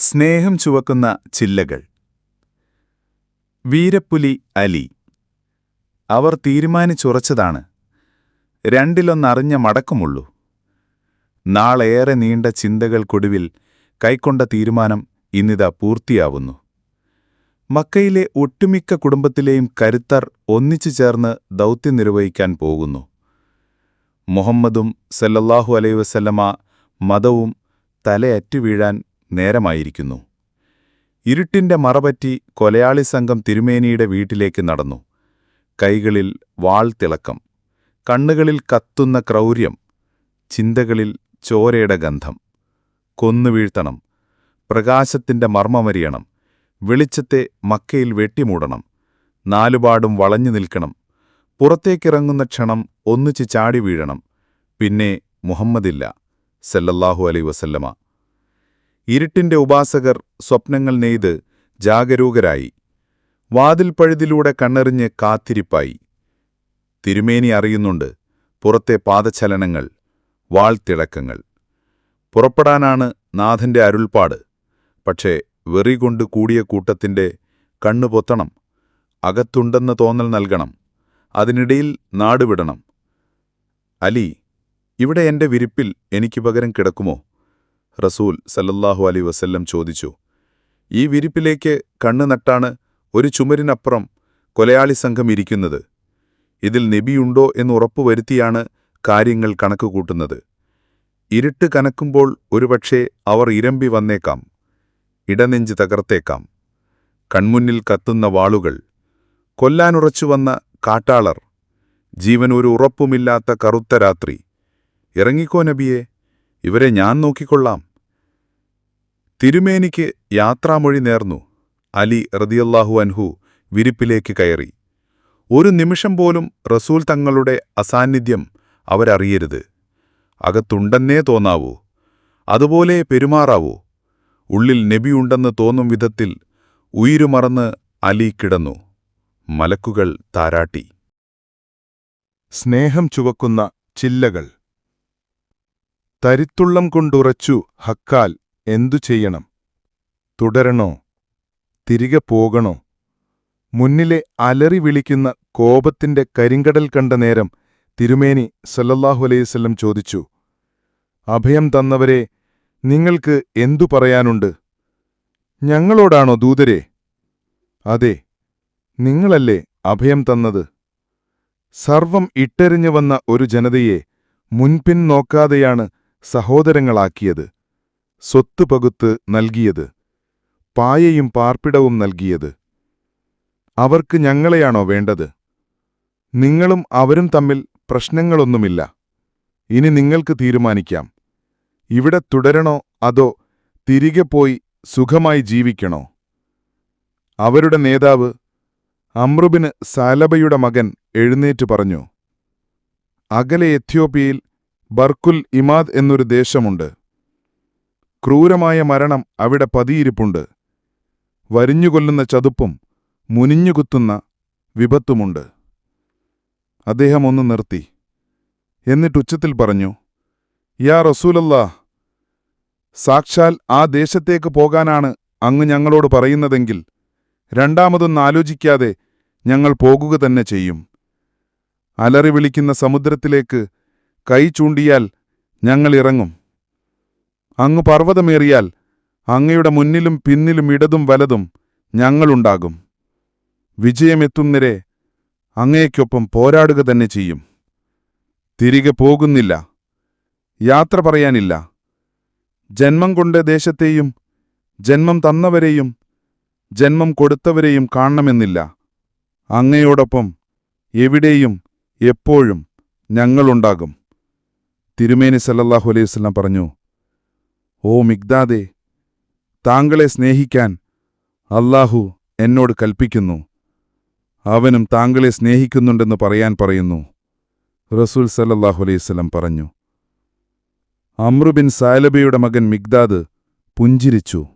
സ്നേഹം ചുവക്കുന്ന ചില്ലകൾ. വീരപ്പുലി അലി. അവർ തീരുമാനിച്ചുറച്ചതാണ്. രണ്ടിലൊന്നറിഞ്ഞ മടക്കമുള്ളൂ. നാളേറെ നീണ്ട ചിന്തകൾക്കൊടുവിൽ കൈക്കൊണ്ട തീരുമാനം ഇന്നിതാ പൂർത്തിയാവുന്നു. മക്കയിലെ ഒട്ടുമിക്ക കുടുംബത്തിലെയും കരുത്തർ ഒന്നിച്ചു ചേർന്ന് ദൗത്യം നിർവഹിക്കാൻ പോകുന്നു. മുഹമ്മദും സല്ലല്ലാഹു അലൈഹി വസല്ലമ മതവും തലയറ്റു വീഴാൻ നേരമായിരിക്കുന്നു. ഇരുട്ടിന്റെ മറപറ്റി കൊലയാളി സംഘം തിരുമേനിയുടെ വീട്ടിലേക്ക് നടന്നു. കൈകളിൽ വാൾ തിളക്കം കണ്ണുകളിൽ കത്തുന്ന ക്രൗര്യം ചിന്തകളിൽ ചോരയുടെ ഗന്ധം. കൊന്നുവീഴ്ത്തണം പ്രകാശത്തിന്റെ മർമ്മമരിയണം വെളിച്ചത്തെ മക്കയിൽ വെട്ടിമൂടണം നാലുപാടും വളഞ്ഞു നിൽക്കണം പുറത്തേക്കിറങ്ങുന്ന ക്ഷണം ഒന്നിച്ച് ചാടി വീഴണം. പിന്നെ മുഹമ്മദില്ല സല്ലല്ലാഹു അലൈ വസല്ലമ. ഇരുട്ടിന്റെ ഉപാസകർ സ്വപ്നങ്ങൾ നെയ്ത് ജാഗരൂകരായി. വാതിൽപ്പഴുതിലൂടെ കണ്ണെറിഞ്ഞ് കാത്തിരിപ്പായി. തിരുമേനി അറിയുന്നുണ്ട് പുറത്തെ പാദചലനങ്ങൾ വാൾത്തിളക്കങ്ങൾ പുറപ്പെടാനാണ് നാഥന്റെ അരുൾപ്പാട്. പക്ഷേ വെറി കൊണ്ട് കൂടിയ കൂട്ടത്തിന്റെ കണ്ണുപൊത്തണം അകത്തുണ്ടെന്ന തോന്നൽ നൽകണം. അതിനിടയിൽ നാടുവിടണം. അലി ഇവിടെ എന്റെ വിരിപ്പിൽ എനിക്ക് പകരം കിടക്കുമോ? റസൂൽ സല്ലല്ലാഹു അലൈ വസല്ലം ചോദിച്ചു ഈ വിരിപ്പിലേക്ക് കണ്ണു നട്ടാണ് ഒരു ചുമരിനപ്പുറം കൊലയാളി സംഘം ഇരിക്കുന്നത്. ഇതിൽ നബിയുണ്ടോ എന്ന് ഉറപ്പുവരുത്തിയാണ് കാര്യങ്ങൾ കണക്കുകൂട്ടുന്നത് ഇരുട്ട് കനക്കുമ്പോൾ ഒരുപക്ഷെ അവർ ഇരമ്പി വന്നേക്കാം ഇടനെഞ്ച് തകർത്തേക്കാം. കൺമുന്നിൽ കത്തുന്ന വാളുകൾ കൊല്ലാനുറച്ചുവന്ന കാട്ടാളർ ജീവൻ ഒരു ഉറപ്പുമില്ലാത്ത കറുത്ത രാത്രി. ഇറങ്ങിക്കോ നബിയെ ഇവരെ ഞാൻ നോക്കിക്കൊള്ളാം. തിരുമേനിക്ക് യാത്രാമൊഴി നേർന്നു. അലി റതിയല്ലാഹു അൻഹു വിരിപ്പിലേക്ക് കയറി. ഒരു നിമിഷം പോലും റസൂൽ തങ്ങളുടെ അസാന്നിധ്യം അവരറിയരുത്. അകത്തുണ്ടെന്നേ തോന്നാവൂ. അതുപോലെ പെരുമാറാവൂ. ഉള്ളിൽ നബിയുണ്ടെന്ന് തോന്നും വിധത്തിൽ ഉയിരുമറന്ന് അലി കിടന്നു. മലക്കുകൾ താരാട്ടി. സ്നേഹം ചുവക്കുന്ന ചില്ലകൾ. തരിത്തുള്ളം കൊണ്ടുറച്ചു ഹക്കാൽ എന്തു ചെയ്യണം? തുടരണോ? തിരികെ പോകണോ? മുന്നിലെ അലറി വിളിക്കുന്ന കോപത്തിന്റെ കരിങ്കടൽ കണ്ട നേരം തിരുമേനി സല്ലല്ലാഹു അലൈവല്ലം ചോദിച്ചു അഭയം തന്നവരെ നിങ്ങൾക്ക് എന്തു പറയാനുണ്ട്? ഞങ്ങളോടാണോ ദൂതരെ? അതെ നിങ്ങളല്ലേ അഭയം തന്നത്? സർവം ഇട്ടെറിഞ്ഞു വന്ന ഒരു ജനതയെ മുൻപിൻ നോക്കാതെയാണ് സഹോദരങ്ങളാക്കിയത്. സ്വത്ത് പകുത്ത് നൽകിയത് പായയും പാർപ്പിടവും നൽകിയത്. അവർക്ക് ഞങ്ങളെയാണോ വേണ്ടത്? നിങ്ങളും അവരും തമ്മിൽ പ്രശ്നങ്ങളൊന്നുമില്ല. ഇനി നിങ്ങൾക്ക് തീരുമാനിക്കാം. ഇവിടെ തുടരണോ അതോ തിരികെ പോയി സുഖമായി ജീവിക്കണോ? അവരുടെ നേതാവ് അമ്രുബിന് സാലബയുടെ മകൻ എഴുന്നേറ്റു പറഞ്ഞു അകലെ എത്യോപ്യയിൽ ബർക്കുൽ ഇമാദ് എന്നൊരു ദേശമുണ്ട്. ക്രൂരമായ മരണം അവിടെ പതിയിരിപ്പുണ്ട്. വരിഞ്ഞുകൊല്ലുന്ന ചതുപ്പും മുനിഞ്ഞുകുത്തുന്ന വിപത്തുമുണ്ട്. അദ്ദേഹം ഒന്ന് നിർത്തി. എന്നിട്ട് ഉച്ചത്തിൽ പറഞ്ഞു യാ റസൂലല്ലാ സാക്ഷാൽ ആ ദേശത്തേക്ക് പോകാനാണ് അങ്ങ് ഞങ്ങളോട് പറയുന്നതെങ്കിൽ രണ്ടാമതൊന്ന് ആലോചിക്കാതെ ഞങ്ങൾ പോകുക തന്നെ ചെയ്യും. അലറി വിളിക്കുന്ന സമുദ്രത്തിലേക്ക് കൈ ചൂണ്ടിയാൽ ഞങ്ങൾ ഇറങ്ങും. അങ്ങ് പർവതമേറിയാൽ അങ്ങയുടെ മുന്നിലും പിന്നിലും ഇടതും വലതും ഞങ്ങളുണ്ടാകും. വിജയമെത്തുന്നരെ അങ്ങയ്ക്കൊപ്പം പോരാടുക തന്നെ ചെയ്യും. തിരികെ പോകുന്നില്ല. യാത്ര പറയാനില്ല. ജന്മം കൊണ്ട് ദേശത്തെയും ജന്മം തന്നവരെയും ജന്മം കൊടുത്തവരെയും കാണണമെന്നില്ല. അങ്ങയോടൊപ്പം എവിടെയും എപ്പോഴും ഞങ്ങളുണ്ടാകും. തിരുമേനി സല്ലല്ലാഹു അലൈഹി വസല്ലം പറഞ്ഞു ഓ മിഗ്ദാദെ താങ്കളെ സ്നേഹിക്കാൻ അല്ലാഹു എന്നോട് കൽപ്പിക്കുന്നു. അവനും താങ്കളെ സ്നേഹിക്കുന്നുണ്ടെന്ന് പറയാൻ പറയുന്നു. റസൂൽ സല്ലാഹു അലൈഹി വസല്ലം പറഞ്ഞു. അമ്രുബിൻ സാലബയുടെ മകൻ മിഗ്ദാദ് പുഞ്ചിരിച്ചു.